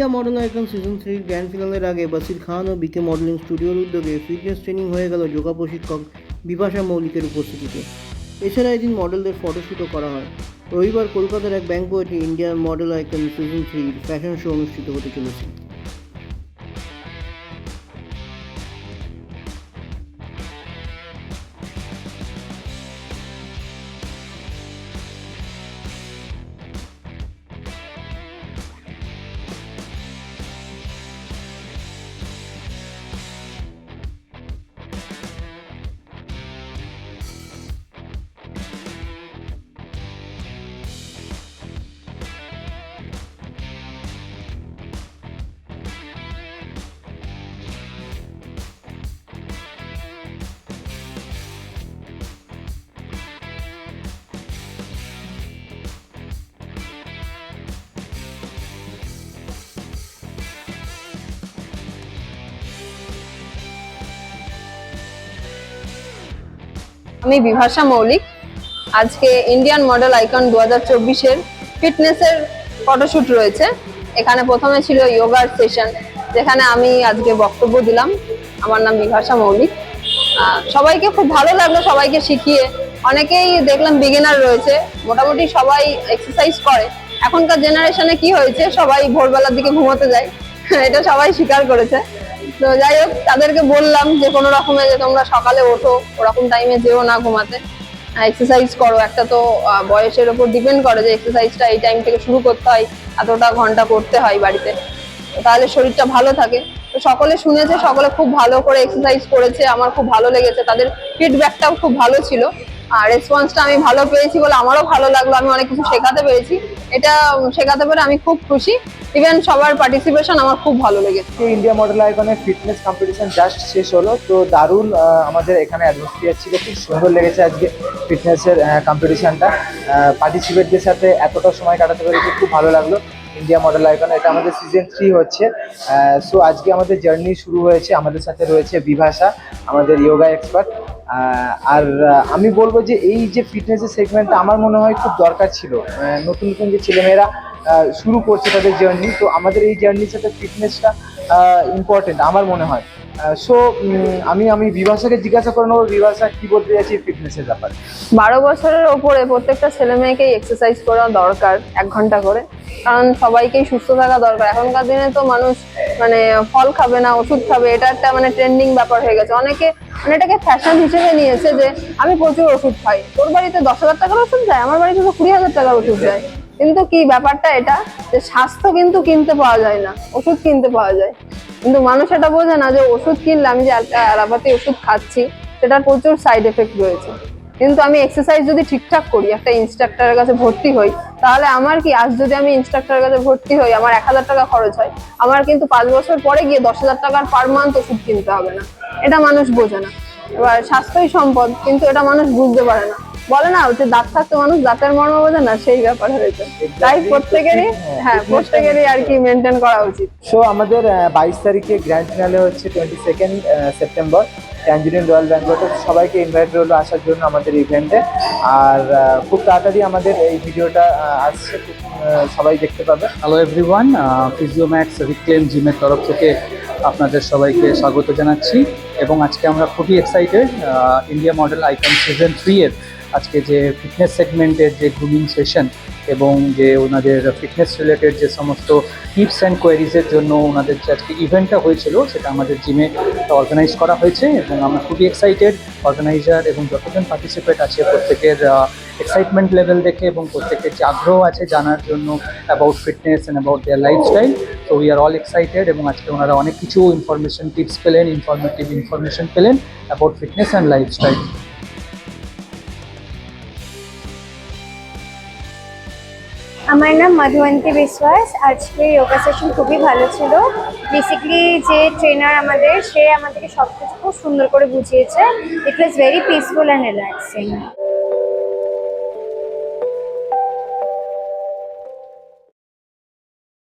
India model icon season থ্রির grand ফিনালের আগে বাসির খান ও বিকে মডেলিং স্টুডিওর উদ্যোগে ফিটনেস ট্রেনিং হয়ে গেল যোগা প্রশিক্ষক বিপাশা মৌলিকের উপস্থিতিতে। এছাড়া এদিন মডেলদের ফটোশ্যুটও করা হয়। রবিবার কলকাতার এক ব্যাঙ্কোয়েটে ইন্ডিয়ান মডেল আইকন সিজন থ্রির ফ্যাশন শো অনুষ্ঠিত হতে চলেছে। আমি বিভাষা মৌলিক। আজকে ইন্ডিয়ান মডেল আইকন দু হাজার চব্বিশের ফিটনেসের ফটোশ্যুট রয়েছে। এখানে প্রথমে ছিল যোগার সেশন যেখানে আমি আজকে বক্তব্য দিলাম। আমার নাম বিভাষা মৌলিক। সবাইকে খুব ভালো লাগল সবাইকে শিখিয়ে। অনেকেই দেখলাম বিগিনার রয়েছে। মোটামুটি সবাই এক্সারসাইজ করে। এখনকার জেনারেশনে কি হয়েছে? সবাই ভোরবেলার দিকে ঘুমোতে যায়। এটা সবাই স্বীকার করেছে। তো যাই হোক, তাদেরকে বললাম যে কোনো রকমে যে তোমরা সকালে ওঠো, ওরকম টাইমে যেও না ঘুমাতে। এক্সারসাইজ করো, একটা তো বয়সের ওপর ডিপেন্ড করে যে এক্সারসাইজটা এই টাইম থেকে শুরু করতে হয়, এতটা ঘণ্টা করতে হয় বাড়িতে। তাহলে শরীরটা ভালো থাকে। তো সকলে শুনেছে, সকলে খুব ভালো করে এক্সারসাইজ করেছে, আমার খুব ভালো লেগেছে, তাদের ফিডব্যাকটাও খুব ভালো ছিল। আর রেসপন্সটা আমি ভালো পেয়েছি বলে আমারও ভালো লাগল, আমি অনেক কিছু শেখাতে পেরেছি। এটা শেখাতে পেরে আমি খুব খুশি। ইভেন সবার পার্টিসিপেশন আমার খুব ভালো লেগেছে। ইন্ডিয়া মডেল আইকনের ফিটনেস কম্পিটিশন জাস্ট শেষ হলো, তো দারুণ আমাদের এখানে অ্যাটমসফিয়ার ছিল, খুব সুন্দর লেগেছে আজকে ফিটনেসের কম্পিটিশনটা পার্টিসিপেটদের সাথে এতটা সময় কাটাতে পেরেছি খুব ভালো লাগল ইন্ডিয়া মডেল আইকন এটা আমাদের সিজন থ্রি হচ্ছে সো আজকে আমাদের জার্নি শুরু হয়েছে, আমাদের সাথে রয়েছে বিভাষা, আমাদের যোগা এক্সপার্ট আর আমি বলব যে এই যে ফিটনেসের সেগমেন্টটা আমার মনে হয় খুব দরকার ছিল। নতুন নতুন যে ছেলেমেয়েরা শুরু করছে তাদের জার্নি তো আমাদের এই জার্নির সাথে ফিটনেসটা ইম্পর্টেন্ট আমার মনে হয়। সো আমি আমি বিভাষাকে জিজ্ঞাসা করে নেব বিভাষা কি বলতে চাইছি ফিটনেসের ব্যাপারে? বারো বছরের ওপরে প্রত্যেকটা ছেলে মেয়েকেই এক্সারসাইজ করা দরকার এক ঘণ্টা করে। কারণ সবাইকেই সুস্থ থাকা দরকার। এখনকার দিনে তো মানুষ মানে ফল খাবে না, ওষুধ খাবে, এটা একটা মানে ট্রেন্ডিং ব্যাপার হয়ে গেছে। অনেকে মানে এটাকে ফ্যাশন হিসেবে নিয়েছে যে, আমি প্রচুর ওষুধ খাই। তোর বাড়িতে দশ হাজার টাকার ওষুধ যায়? আমার বাড়িতে তো কুড়ি হাজার টাকার ওষুধ যায়। কিন্তু কি ব্যাপারটা এটা? যে স্বাস্থ্য কিন্তু কিনতে পাওয়া যায় না, ওষুধ কিনতে পাওয়া যায়। কিন্তু মানুষ এটা বোঝে না যে ওষুধ কিনলে আমি যে অ্যালোপ্যাথি ওষুধ খাচ্ছি, সেটার প্রচুর সাইড এফেক্ট রয়েছে। কিন্তু আমি এক্সারসাইজ যদি ঠিকঠাক করি, একটা ইনস্ট্রাক্টরের কাছে ভর্তি হই, তাহলে আমার কি আজ যদি আমি ইনস্ট্রাক্টরের কাছে ভর্তি হই, আমার এক হাজার টাকা খরচ হয়। আমার কিন্তু পাঁচ বছর পরে গিয়ে দশ হাজার টাকার পার মান্থ ওষুধ কিনতে হবে না। এটা মানুষ বোঝে না। এবার স্বাস্থ্যই সম্পদ, কিন্তু এটা মানুষ বুঝতে পারে না। বলে না যে দাঁত থাকতে মানুষ দাঁতের মর্ম বোঝে না সেই ব্যাপার হয়েছে। তাই প্রত্যেকেরই হ্যাঁ প্রত্যেকেরই আর কি মেনটেন করা উচিত। সো আমাদের বাইশ তারিখে গ্র্যান্ড ফিনালে হচ্ছে twenty second September tangerine royal ব্যাঙ্গলোটে সবাইকে ইনভাইট রইল আসার জন্য আমাদের ইভেন্টে আর খুব তাড়াতাড়ি আমাদের এই ভিডিওটা আসছে সবাই দেখতে পাবে। হ্যালো এভরিওয়ান ফিজিওম্যাক্স রিক্লেম জিমের তরফ থেকে আপনাদের সবাইকে স্বাগত জানাচ্ছি। এবং আজকে আমরা খুবই excited India model icon season three এর আজকে যে ফিটনেস সেগমেন্টের যে গ্রুমিং সেশন এবং যে ওনাদের ফিটনেস রিলেটেড যে সমস্ত টিপস অ্যান্ড কোয়ারিজের জন্য ওনাদের যে আজকে ইভেন্টটা হয়েছিল, সেটা আমাদের জিমে অর্গানাইজ করা হয়েছে এবং আমরা খুবই এক্সাইটেড অর্গানাইজার এবং যতজন পার্টিসিপেট আছে, প্রত্যেকের এক্সাইটমেন্ট লেভেল দেখে এবং প্রত্যেকের যে আগ্রহ আছে জানার জন্য about fitness and about their lifestyle তো উই আর অল এক্সাইটেড এবং আজকে ওনারা অনেক কিছু ইনফরমেশন টিপস পেলেন ইনফরমেটিভ ইনফরমেশন পেলেন অ্যাবাউট ফিটনেস অ্যান্ড লাইফস্টাইল আমার নাম মধুবন্তী বিশ্বাস। আজকে যোগা সেশন খুবই ভালো ছিল। বেসিকলি যে ট্রেনার আমাদের, সে আমাদেরকে সব কিছু খুব সুন্দর করে বুঝিয়েছে। It was very peaceful and relaxing